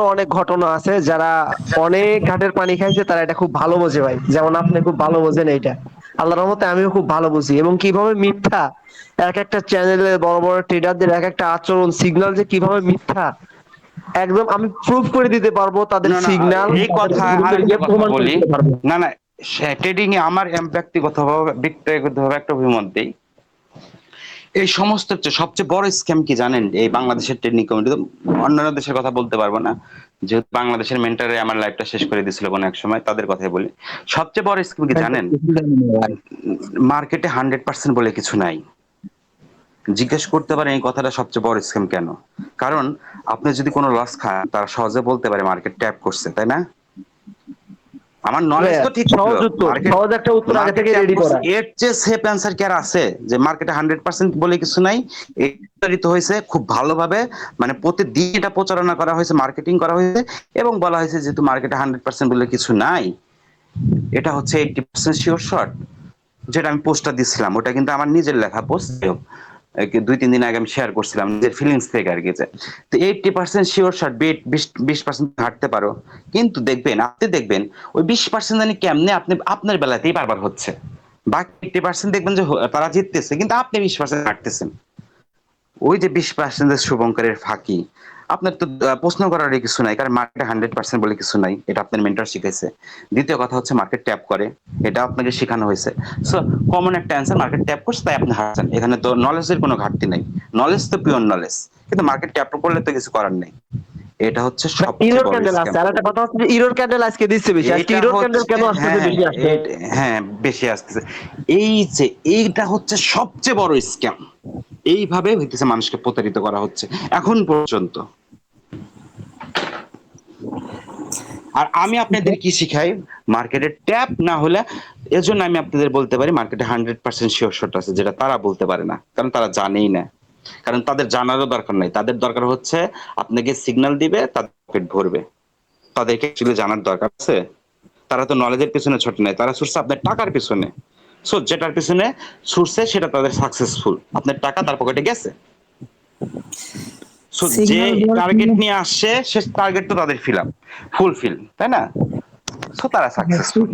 অনেক ঘটনা আছে যারা অনেক ঘাটের পানি খাইছে তারা এটা খুব ভালো বোঝে ভাই। যেমন আপনি খুব ভালো বোঝেন এইটা। আল্লাহর রহমতে আমিও খুব ভালো বুঝি। এবং কীভাবে মিথ্যা এক একটা চ্যানেলে বড় বড় ট্রেডারদের এক একটা আচরণ সিগন্যাল যে কীভাবে মিথ্যা একদম আমি প্রুফ করে দিতে পারব তাদের না এই কথা বলি। না না ট্রেডিং এ আমার এম- ব্যক্তিগতভাবে ব্যক্তিগতভাবে একটা অভিমত দেই। এই সমস্ত সবচেয়ে বড় স্ক্যাম কি জানেন? এই বাংলাদেশের ট্রেডিং কমিটি অন্যান্য দেশের কথা বলতে পারব না। যেহেতু বাংলাদেশের মেন্টারে আমার লাইফটা শেষ করে দিয়েছিল কোনো এক সময়, তাদের কথাই বলি। সবচেয়ে বড় স্ক্যাম কি জানেন? মার্কেটে হান্ড্রেড পার্সেন্ট বলে কিছু নাই। জিজ্ঞেস করতে পারেন এই কথাটা সবচেয়ে বড় স্ক্যাম কেন? কারণ আপনি যদি কোনো লস খান, তারা সহজে বলতে পারে মার্কেট ট্যাপ করছে, তাই না? আমার নলেজ তো ঠিক সহজ উত্তর সহজ একটা উত্তর আগে থেকে রেডি করা। এর চেয়ে সেফ অ্যান্সার কি আর আছে? যে মার্কেটে হান্ড্রেড পার্সেন্ট বলে কিছু নাই হয়েছে খুব ভালোভাবে মানে প্রতিদিন এটা প্রচারণা করা হয়েছে মার্কেটিং করা হয়েছে এবং বলা হয়েছে যেহেতু মার্কেটে হান্ড্রেড পার্সেন্ট বলে কিছু নাই এটা হচ্ছে এইটি পার্সেন্ট শিওর শর্ট যেটা আমি পোস্টটা দিছিলাম ওটা কিন্তু আমার নিজের লেখা পোস্ট দুই, তিন দিন আগে আমি শেয়ার করছিলাম নিজের ফিলিংস থেকে আর কি যে, তো এইটটি পার্সেন্ট শিওর শর্ট বিশ বিশ পার্সেন্ট হাঁটতে পারো। কিন্তু দেখবেন, আপনি দেখবেন, ওই বিশ পার্সেন্ট জানি কেমনে আপনি, আপনার বেলাতেই বারবার হচ্ছে। বাকি এইটটি পার্সেন্ট দেখবেন যে তারা জিততেছে, কিন্তু আপনি বিশ পার্সেন্ট হাঁটতেছেন। ওই যে বিশ পার্সেন্টের শুভঙ্করের ফাঁকি আপনার তো প্রশ্ন করার কিছু নাই কারণ মার্কেটে হান্ড্রেড পার্সেন্ট বলে কিছু নাই এটা আপনার মেন্টর শিখাইছে। দ্বিতীয় কথা হচ্ছে মার্কেট ট্যাপ করে এটা আপনাকে শেখানো হয়েছে। সো কমন একটা অ্যান্সার মার্কেট ট্যাপ করছে তাই আপনি হারছেন এখানে তো নলেজের কোনো ঘাটতি নাই। নলেজ তো পিওর নলেজ কিন্তু মার্কেট ট্যাপ করলে তো কিছু করার নেই। এটা হচ্ছে সবচেয়ে ইরোর ক্যান্ডেল scam। আর একটা কথা হচ্ছে ইরোর ক্যান্ডেল আজকে দিচ্ছে বেশি আজকে ইরোর ক্যান্ডেল কেন আসতেছে হ্যাঁ, বেশি আসছে? হ্যাঁ বেশি আসতেছে। এই যে এইটা হচ্ছে সবচেয়ে বড় স্ক্যাম এইভাবে হইতেছে মানুষকে প্রতারিত করা হচ্ছে, এখন পর্যন্ত। আর আমি আপনাদের কি শিখাই? মার্কেটে ট্যাপ না হলে, এজন্য আমি আপনাদের বলতে পারি, মার্কেটে হান্ড্রেড পার্সেন্ট শিওর শট আছে, যেটা তারা বলতে পারে না, কারণ তারা জানেই না। কারণ তাদের জানারও দরকার নাই। তাদের দরকার হচ্ছে, আপনাকে সিগন্যাল দিবে, তাদের পকেট ভরবে। তাদেরকে জানার দরকার আছে। তারা তো নলেজের পিছনে ছোট নাই, তারা ছুটছে আপনার টাকার পিছনে। সো যেটার পিছনে ছুটছে সেটা তাদের সাকসেসফুল আপনার টাকা তার পকেটে গেছে। সো যে টার্গেট নিয়ে আসছে সে টার্গেট তো তাদের ফিল আপ ফুলফিল তাই না? সো তারা সাকসেসফুল